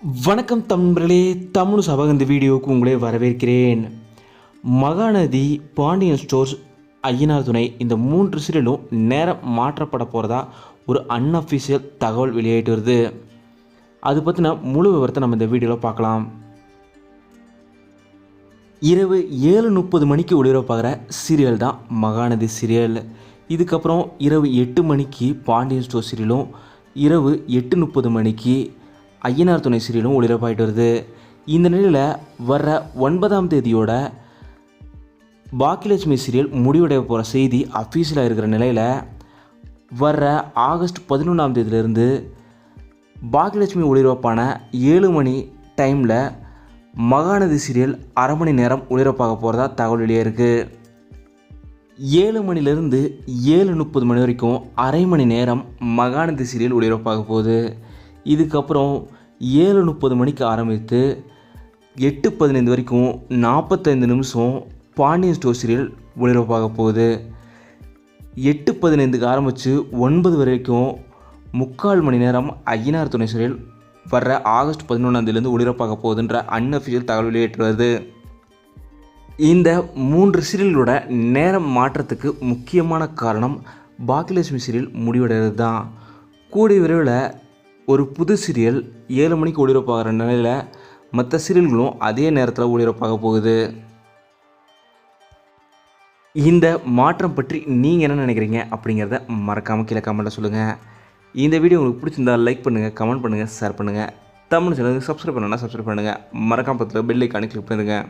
வணக்கம் தமிழர்களே தமிழ் சபக இந்த வீடியோவுக்கு உங்களே வரவேற்கிறேன். மகாநதி பாண்டியன் ஸ்டோர்ஸ் ஐயனார் துணை இந்த மூன்று சீரியலும் நேரம் மாற்றப்பட போகிறதா ஒரு அன்அஃபிஷியல் தகவல் வெளியாகிட்டு வருது. அது பற்றின முழு விவரத்தை நம்ம இந்த வீடியோவில் பார்க்கலாம். இரவு ஏழு முப்பது மணிக்கு ஒளிபரப்பாகிற சீரியல் தான் மகாநதி சீரியல். இதுக்கப்புறம் இரவு எட்டு மணிக்கு பாண்டியன் ஸ்டோர் சீரியலும் இரவு எட்டு முப்பது மணிக்கு ஐயனார் துணை சீரியலும் ஒளிபரப்பாயிட்டு வருது. இந்த நிலையில் வர்ற ஒன்பதாம் தேதியோட பாக்கியலட்சுமி சீரியல் முடிவடைய போகிற செய்தி அஃபீஷியலாக இருக்கிற நிலையில் வர்ற ஆகஸ்ட் பதினொன்றாம் தேதியிலிருந்து பாக்கியலட்சுமி ஒளிபரப்பான ஏழு மணி டைமில் மகாநதி சீரியல் அரை மணி நேரம் ஒளிபரப்பாக போகிறதா தகவல் வெளியே இருக்குது ஏழு மணிலேருந்து ஏழு முப்பது மணி வரைக்கும் அரை மணி நேரம் மகாநதி சீரியல் ஒளிபரப்பாக போகுது. இதுக்கப்புறம் ஏழு முப்பது மணிக்கு ஆரம்பித்து எட்டு பதினைந்து வரைக்கும் நாற்பத்தைந்து நிமிஷம் பாண்டியன் ஸ்டோர் சீரியல் ஒளிபரப்பாக போகுது. எட்டு பதினைந்துக்கு ஆரம்பித்து ஒன்பது வரைக்கும் முக்கால் மணி நேரம் ஐயனார் துணை சீரியல் வர்ற ஆகஸ்ட் பதினொன்றாந்தேதியிலேருந்து ஒளிபரப்பாக போகுதுன்ற அன்அஃபிஷியல் தகவல் வெளியிட்டு வருது. இந்த மூன்று சீரியலோட நேரம் மாற்றத்துக்கு முக்கியமான காரணம் பாக்கியலட்சுமி சீரியல் முடிவடைகிறது தான் கூடிய விரைவில் ஒரு புது சீரியல் ஏழு மணிக்கு ஒளிபரப்பாகிற நிலையில் மற்ற சீரியல்களும் அதே நேரத்தில் ஒளிபரப்பாக போகுது. இந்த மாற்றம் பற்றி நீங்கள் என்ன நினைக்கிறீங்க அப்படிங்கிறத மறக்காமல் கீழே கமெண்ட்டில் சொல்லுங்கள் இந்த வீடியோ உங்களுக்கு பிடிச்சிருந்தா லைக் பண்ணுங்கள் கமெண்ட் பண்ணுங்கள் ஷேர் பண்ணுங்கள் தமிழ் சேனலுக்கு சப்ஸ்கிரைப் பண்ணணும்னா சப்ஸ்கிரைப் பண்ணுங்கள் மறக்காமல் பக்கத்தில் பெல் ஐக்கானு கிளிக் பண்ணுங்கள்